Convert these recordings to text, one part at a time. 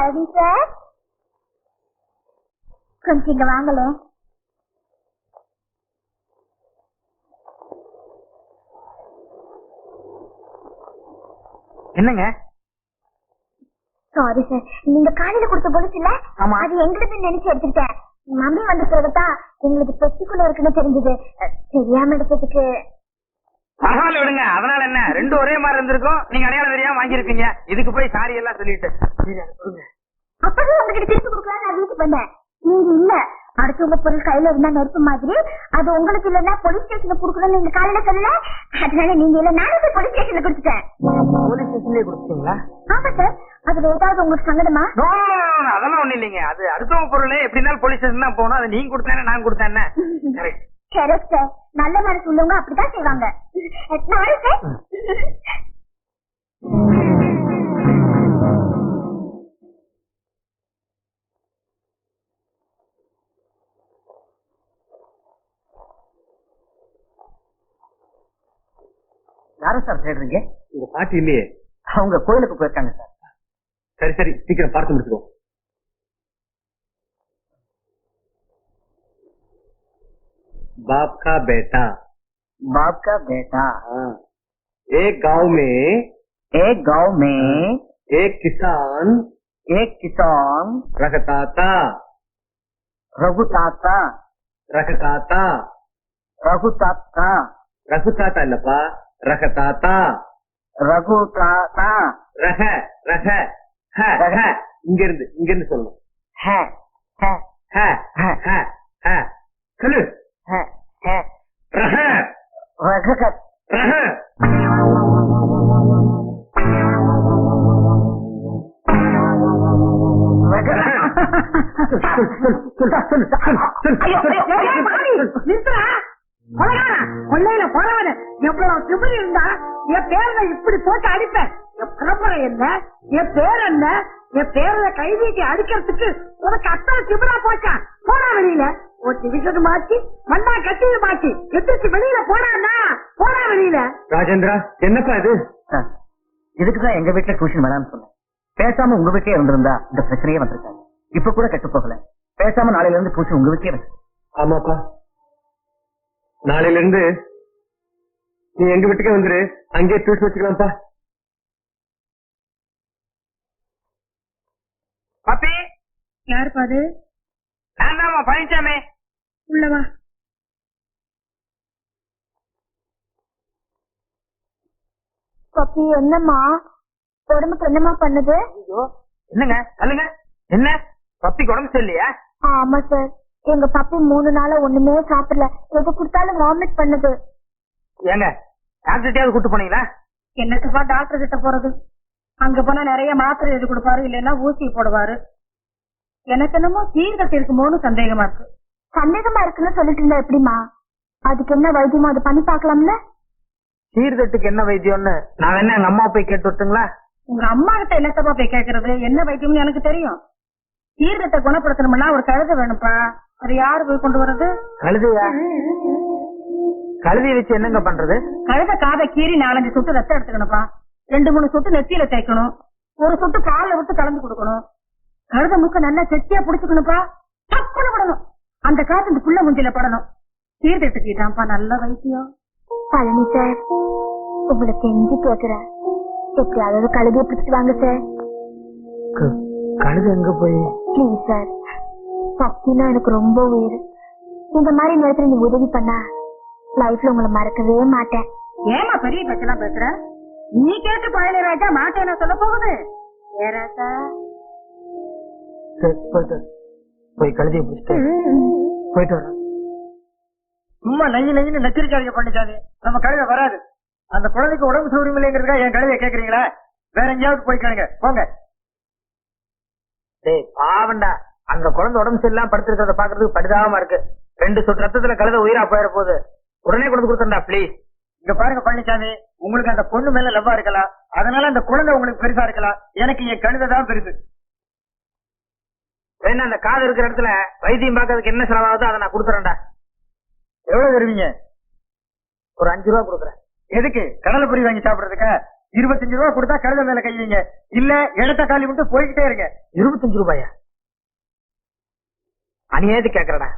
Palani sir? கொஞ்சம் இங்க வாங்களே என்னங்க? சாரி சார் நீங்க காலையில கொடுத்த பொலிஸ் இல்ல ஆமா. அது எங்களுக்கு நினைச்சு எடுத்துக்கிட்டேன். மம்மி வந்த பிறகுதான் எங்களுக்கு பெட்டிக்குள்ள இருக்குன்னு தெரிஞ்சது. தெரியாம எடுத்ததுக்கு பரவாயில்ல விடுங்க. அதனால என்ன? ரெண்டு ஒரே மாதிரி இருந்திருக்கும். நீங்க அடையாளம் தெரியாம வாங்கியிருப்பீங்க இதுக்கு போய் சாரி எல்லாம் சொல்லிட்டு. அப்பவே உங்ககிட்ட திருப்பி கொடுக்கலாம் நான் வீட்டுக்கு வந்தேன். நீங்க இல்ல. அடுத்தவங்க பொருள் கையில இருந்தா நெருப்பு மாதிரி. அது உங்களுக்கு இல்லன்னா போலீஸ் ஸ்டேஷன்ல குடுக்கணும்னு நீங்க காலையில சொல்லல. அதனால நீங்க இல்ல நானே போய் போலீஸ் ஸ்டேஷன்ல கொடுத்துட்டேன். போலீஸ் ஸ்டேஷன்லயே கொடுத்தீங்களா ஆமா சார் அதுல ஏதாவது உங்களுக்கு சங்கடமா? அதெல்லாம் ஒண்ணு இல்லைங்க. அது அடுத்தவங்க பொருள். எப்படி இருந்தாலும் போலீஸ் ஸ்டேஷன் தான் போகணும். அது நீங்க கொடுத்தேன் நான் கொடுத்தேன் கரெக்ட் கரெக்ட் சார் நல்ல மனசு உள்ளவங்க அப்படிதான் செய்வாங்க. யாரும் சார் தேடுறீங்க? உங்க பாட்டி இல்லையே. அவங்க கோயிலுக்கு போயிருக்காங்க சார். சரி சரி சீக்கிரம் பார்த்து முடிச்சுக்கோ. பாப்கா பேட்டா. बाप का बेटा हाँ एक गांव में एक गांव में एक किसान एक किसान रखता था रघुताता रखता था रघुताता रखता था लपा रखता था रघुताता रह रह है है இங்க இருந்து இங்க இருந்து சொல்லணும் है है है है है है சொல்லு है है रह ரககத் கொள்ளையில போறவன எவ்வளவு திமிழ் இருந்தா என் பேரனை இப்படி போட்டு அடிப்பேன். என் பரம்பரை என்ன? என் பேர் என்ன? என் பேரனை கைவீட்டி அடிக்கிறதுக்கு உனக்கு அத்தனை திமிழா போச்சா? போற வெளியில. ஒரு டிவிஷன் மாத்தி மண்ணா கட்டிய மாத்தி. எதிர்த்து வெளியில போடாண்ணா போடா வெளியில. ராஜேந்திரா என்னப்பா இது? இதுக்குதான் எங்க வீட்டுல டியூஷன் வேணாம்னு சொன்னேன். பேசாம உங்க வீட்லயே இருந்திருந்தா இந்த பிரச்சனையே வந்திருக்காது. இப்ப கூட கெட்டு போகல. பேசாம நாளையில இருந்து டியூஷன் உங்க வச்சு. ஆமாப்பா. நாளையில இருந்து நீ எங்க வீட்டுக்கே வந்துரு. அங்கேயே டியூஷன் வச்சுக்கலாம்ப்பா. பப்பி. யாரு பாது நான் தான்மா பழனிசாமி உள்ளவா? பப்பி என்னம்மா? உடம்புக்கு என்னம்மா பண்ணுது? ஐயோ என்னங்க? சொல்லுங்க. என்ன? பப்பிக்கு உடம்பு சரியில்லையா? ஆமா சார் எங்க பப்பி மூணு நாளா ஒண்ணுமே சாப்பிடல. எது கொடுத்தாலும் வாமிட் பண்ணுது. ஏங்க டாக்டர்கிட்டயாவது கூட்டு போனீங்களா? என்னத்துப்பா டாக்டர் கிட்ட போறது? அங்க போனா நிறைய மாத்திரை எழுதி கொடுப்பாரு இல்லைன்னா ஊசி போடுவாரு. எனக்கு என்னமோ சீர்கட்டு இருக்குமோன்னு சந்தேகமா இருக்கு. சந்தேகமா இருக்குன்னு சொல்லிட்டு இருந்தா எப்படிமா அதுக்கு என்ன வைத்தியமோ அதை பண்ணி பார்க்கலாம்ல? சீர்தட்டுக்கு என்ன வைத்தியம்னு? நான் வேணா எங்க அம்மா போய் கேட்டு விட்டுங்களா உங்க அம்மா கிட்ட என்னத்தப்பா போய் கேக்குறது? என்ன வைத்தியம்னு எனக்கு தெரியும். சீர்கத்தை குணப்படுத்தணும்னா ஒரு கழுதை வேணும்ப்பா. அது யாரு போய் கொண்டு வர்றது? கழுதையா? கழுதையை வச்சு என்னங்க பண்றது? கழுத காதை கீறி நாலஞ்சு சொட்டு ரத்தம் எடுத்துக்கணும்ப்பா. ரெண்டு மூணு சொட்டு நெத்தியில தேய்க்கணும். ஒரு சொட்டு பால்ல விட்டு கலந்து கொடுக்கணும். கழுத மூக்க நல்லா கெட்டியா புடிச்சுக்கணும்ப்பா. டக்குனு விடணும். அந்த காத்து இந்த புள்ள முஞ்சில படணும். சீர்திருத்திக்கிட்டான்ப்பா நல்ல வைத்தியம். பழனி சார் உங்களுக்கு எஞ்சி கேக்குறேன் எப்படியாவது கழுதியை பிடிச்சிட்டு வாங்க சார். கழுதை எங்க போய்? Please sir. சக்தினா எனக்கு ரொம்ப உயிர். இந்த மாதிரி நேரத்துல நீ உதவி பண்ணா லைஃப்ல உங்களை மறக்கவே மாட்டேன். ஏமா பெரிய பேச்செல்லாம் பேசுற? நீ கேட்டு பழனி ராஜா மாட்டேன சொல்ல போகுது. ஏ ராஜா சரி. போய் கழுதையை பிடிச்சிட்டு போயிட்டு வரேன் சும்மா நெய் நெய்னு நச்சிருக்காதீங்க பண்ணிச்சாமி நம்ம கழுதை வராது. அந்த குழந்தைக்கு உடம்பு சௌரியம் இல்லைங்கிறதுக்கா என் கழுதையை கேக்குறீங்களா? வேற எங்கேயாவது போய் கேளுங்க. போங்க. டேய் பாவண்டா அந்த குழந்தை உடம்பு சரியில்லாம படுத்திருக்கிறத பாக்குறதுக்கு பரிதாபமா இருக்கு. ரெண்டு சொட்டு ரத்தத்துல கழுத உயிரா போயிட போகுது. உடனே கொண்டு கொடுத்துருந்தா ப்ளீஸ் இங்க பாருங்க பழனிசாமி உங்களுக்கு அந்த பொண்ணு மேல லவ்வா இருக்கலாம். அதனால அந்த குழந்தை உங்களுக்கு பெருசா இருக்கலாம். எனக்கு என் கழுதை தான் பெருசு. வேணா அந்த காது இருக்கிற இடத்துல வைத்தியம் பார்க்கறதுக்கு என்ன செலவாகுதோ அதை நான் கொடுத்துறேன்டா. எவ்வளவு தருவீங்க? ஒரு அஞ்சு ரூபா கொடுக்குறேன். எதுக்கு? கடலை பொரி வாங்கி சாப்பிடுறதுக்கா? இருபத்தஞ்சு ரூபா கொடுத்தா கழுத மேல கை வைங்க. இல்ல இடத்த காலி விட்டு போய்கிட்டே இருங்க. இருபத்தஞ்சு ரூபாயா? அநியாயத்து கேக்குறடா?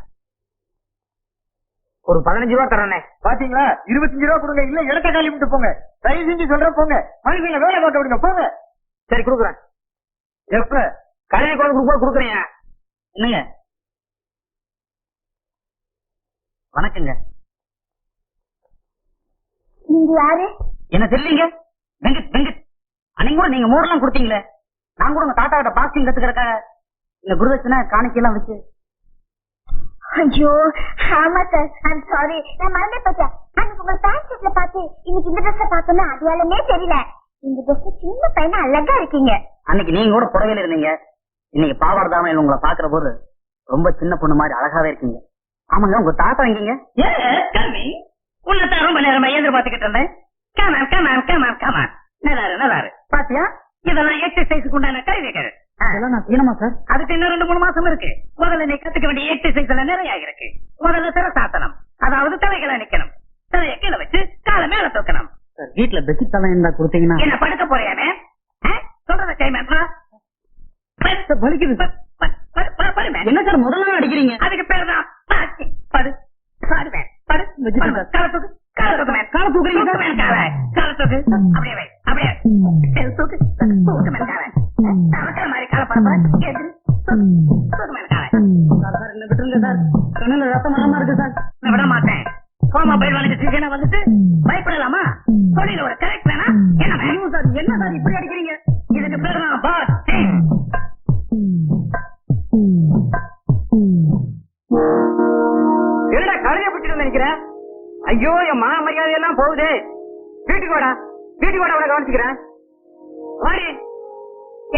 ஒரு பதினஞ்சு ரூபா தரேனே பாத்தீங்களா? இருபத்தஞ்சு ரூபா கொடுங்க இல்ல இடத்த காலி விட்டு போங்க. தயவு செஞ்சு சொல்றேன் போங்க. மனுஷங்க வேலை பார்க்க விடுங்க போங்க. சரி கொடுக்குறேன். எப்ப? கல்யாணம் கொண்டு கொடுக்க கொடுக்குறேன் என்னங்க? வணக்கங்க. நீங்க யாரு? என்ன தெரியலீங்க? வெங்கட் வெங்கட். அன்னைக்கு கூட நீங்க மோர்லாம் கொடுத்தீங்களே. நான் கூட உங்க தாத்தா கிட்ட பாக்ஸிங் கத்துக்கிறக்காக இந்த குருதட்சணை காணிக்கையெல்லாம் வச்சு. ஐயோ ஆமா சார் ஐம் சாரி நான் மறந்தே போச்சேன் அன்னைக்கு உங்க பேண்ட் ஷர்ட்ல பார்த்து இன்னைக்கு இந்த ட்ரெஸ் பார்த்தோன்னா அடையாளமே தெரியல. இந்த ட்ரெஸ் சின்ன பையனா அழகா இருக்கீங்க. அன்னைக்கு நீங்க கூட புடவையில இருந்தீங்க. இன்னைக்கு பாவாடை தாமையில் உங்களை பாக்குற போது ரொம்ப சின்ன பொண்ணு மாதிரி அழகாவே இருக்கீங்க. ஆமாங்க உங்க தாத்தா எங்கீங்க? உன்னதான் ரொம்ப நேரமா எதிர்பார்த்துக்கிட்டு இருந்தேன். கமான் கமான் கமான் கமான் நல்லாரு நல்லாரு. பாத்தியா? இதெல்லாம் எக்ஸசைஸுக்கு உண்டான கருவிகள். அதெல்லாம் நான் செய்யணுமா சார் அதுக்கு இன்னும் ரெண்டு மூணு மாசம் இருக்கு. முதல்ல நீ கத்துக்க வேண்டிய எக்ஸசைஸ் எல்லாம் நிறைய இருக்கு. முதல்ல சிரசாசனம் அதாவது தலைகளை நிக்கணும். தலையை கீழே வச்சு காலை மேல தூக்கணும். வீட்டுல பெட்ஷீட் எல்லாம் இருந்தா கொடுத்தீங்கன்னா? என்ன படுக்க போறியானே சொல்றத கைமேன்றா வலிக்குது என்ன சார் முதல்ல அடிக்கிறீங்க? அதுக்கு பேர் தான் பாச்சி. படு. பாடுவேன் படு. கால தூக்கு. கால தூக்கு மேன் கால தூக்குறீங்க மேன் கால. கால தூக்கு. அப்படியே வை. அப்படியே. சரி, தூக்கு. தூக்கு மேன் கால. நடக்கிற மாதிரி கால பரப்ப. எதிரு தூக்கு. மேன் கால. சார். என்ன விட்டுருங்க சார். கண்ணுல ரத்தம் வரமா இருக்கு சார். நான் விட மாட்டேன். கோமா சீசனா வந்துட்டு? பயப்படலாமா? தொழில ஒரு கரெக்ட் வேணா என்ன சார். என்ன சார் இப்படி அடிக்கிறீங்க? ஐயோ என் மான மரியாதை எல்லாம் போகுதே. வீட்டுக்கு வாடா. வீட்டுக்கு வாடா அவனை கவனிச்சுக்கிறேன். வாடி.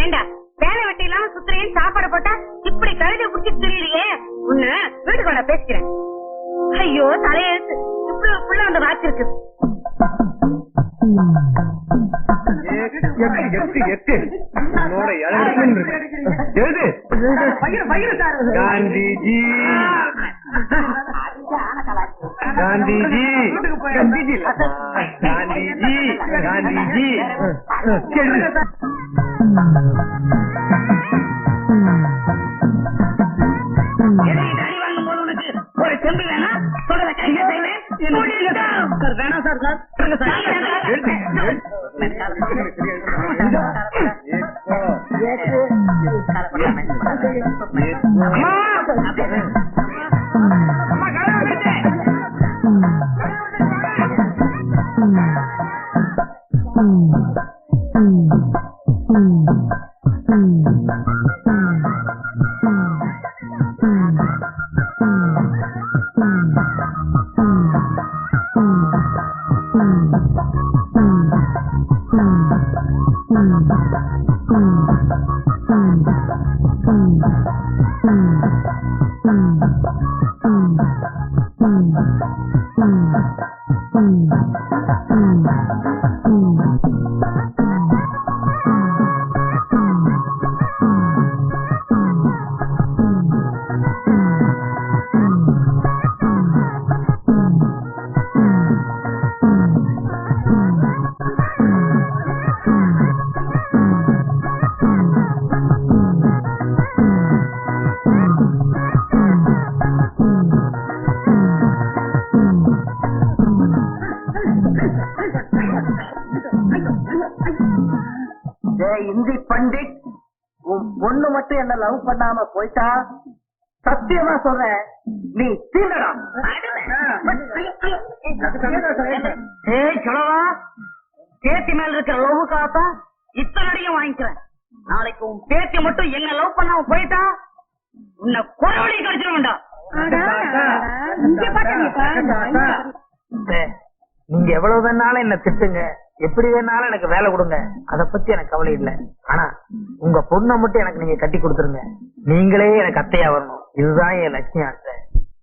ஏண்டா வேலை வெட்டி இல்லாம சுத்துறேன் சாப்பாடு போட்டா இப்படி கழுதை புடிச்சு திரியிறியே? உன்ன வீட்டுக்கு வர பேசிக்கிறேன். ஐயோ தலையெழுத்து இப்படி ஒரு புள்ள வந்து வாச்சிருக்கு காந்திஜி. காந்திஜி காந்திஜி இல்ல. காந்திஜி காந்திஜி எழுது. எதையும் அடி வாங்கும் போது உனக்கு ஒரு செம்பு வேணா சொல்றத கையில செய்வேன் சார் வேணாம் சார் சார் சொல்லுங்க சார் எழுது, எழுது. அம்மா இந்தி பொண்ணு மட்டும் என்ன லவ் பண்ணாம போயிட்டா சத்தியமா சொல்றேன் நீ தீண்டடா. ஏய் கிழவா பேத்தி மேல இருக்கிற லவ் காத்தா இத்தனை அடியும் வாங்கிக்கிறேன். நாளைக்கு உன் பேத்தி மட்டும் என்ன லவ் பண்ணாம போயிட்டா உன்னை இங்க பாத்தீங்கப்பா அண்ணே, நீங்க எவ்வளவு வேணாலும் என்ன திட்டுங்க. எப்படி வேணாலும் எனக்கு வேலை கொடுங்க. அத பத்தி எனக்கு கவலை இல்ல. உங்க பொண்ணை மட்டும் எனக்கு நீங்க கட்டி கொடுத்துருங்க. நீங்களே எனக்கு அத்தையா வரணும். இதுதான் என் லட்சியம்.